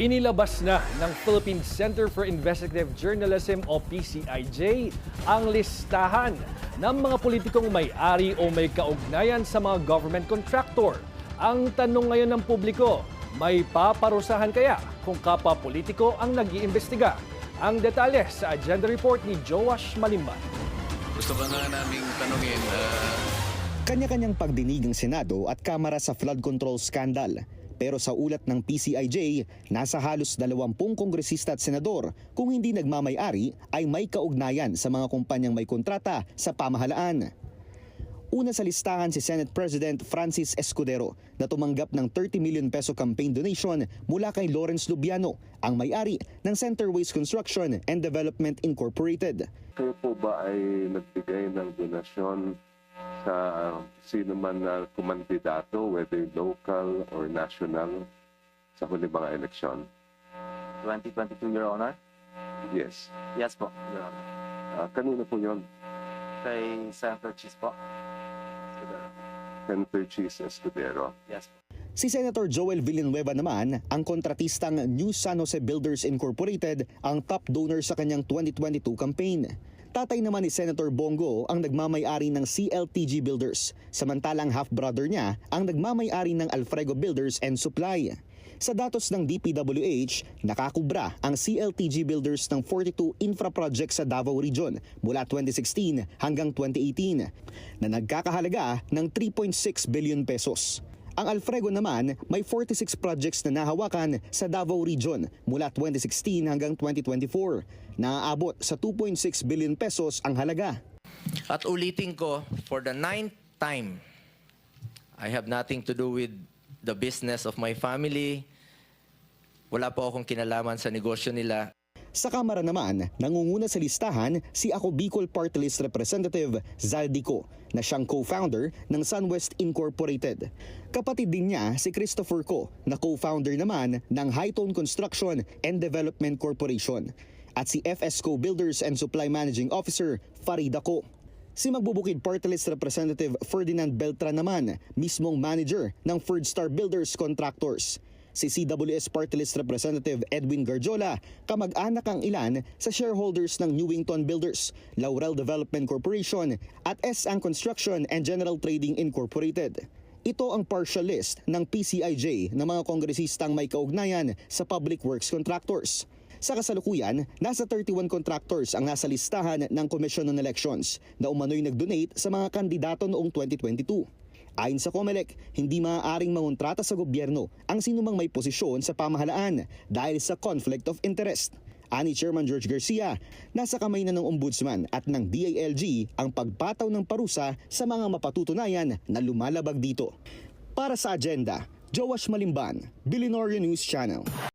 Inilabas na ng Philippine Center for Investigative Journalism o PCIJ ang listahan ng mga politikong may-ari o may kaugnayan sa mga government contractor. Ang tanong ngayon ng publiko, may paparusahan kaya kung kapwa politiko ang nag-iimbestiga? Ang detalye sa agenda report ni Joash Malimban. Gusto ko nga naming tanungin, ah, Kanya-kanyang pagdinig ng Senado at Kamara sa flood control scandal. Pero sa ulat ng PCIJ, nasa halos 20 kongresista at senador kung hindi nagmamay-ari ay may kaugnayan sa mga kumpanyang may kontrata sa pamahalaan. Una sa listahan si Senate President Francis Escudero na tumanggap ng 30 million peso campaign donation mula kay Lawrence Lubiano, ang may-ari ng Centerways Construction and Development Incorporated. Kayo po ba ay nagbigay ng donasyon sa sino man na kumandidato, whether local or national, sa huli mga eleksyon? 2022, Your Honor? Yes. Yes po, Your Honor. Ah, kanino po yon? Kay Senator Cheese po? Senator Cheese Escudero. Yes po. Si Senator Joel Villanueva naman, ang kontratistang New San Jose Builders Incorporated, ang top donor sa kanyang 2022 campaign. Tatay naman ni Senator Bongo ang nagmamay-ari ng CLTG Builders, samantalang half-brother niya ang nagmamay-ari ng Alfrego Builders and Supply. Sa datos ng DPWH, nakakubra ang CLTG Builders ng 42 infra projects sa Davao Region mula 2016 hanggang 2018 na nagkakahalaga ng 3.6 billion pesos. Ang Alfrego naman may 46 projects na nahawakan sa Davao Region mula 2016 hanggang 2024 na aabot sa 2.6 billion pesos ang halaga. At ulitin ko, for the ninth time, I have nothing to do with the business of my family. Wala po akong kinalaman sa negosyo nila. Sa Kamara naman, nangunguna sa listahan si Ako Bicol Party List Representative Zaldico na siyang co-founder ng SunWest Incorporated. Kapatid din niya si Christopher Co na co-founder naman ng Hightone Construction and Development Corporation at si FSCO Builders and Supply Managing Officer Farida Co. Si Magbubukid Party List Representative Ferdinand Beltran naman, mismong manager ng Third Star Builders Contractors. Si CWS Party List Representative Edwin Garjola, kamag-anak ang ilan sa shareholders ng Newington Builders, Laurel Development Corporation at S.Ang Construction and General Trading Incorporated. Ito ang partial list ng PCIJ ng mga kongresistang may kaugnayan sa public works contractors. Sa kasalukuyan, nasa 31 contractors ang nasa listahan ng Commission on Elections na umano'y nag-donate sa mga kandidato noong 2022. Ayon sa COMELEC, hindi maaaring mangontrata sa gobyerno ang sinumang may posisyon sa pamahalaan dahil sa conflict of interest. Ani Chairman George Garcia, nasa kamay na ng Ombudsman at ng DILG ang pagpataw ng parusa sa mga mapatutunayan na lumalabag dito. Para sa agenda, Joash Malimban, Billionaire News Channel.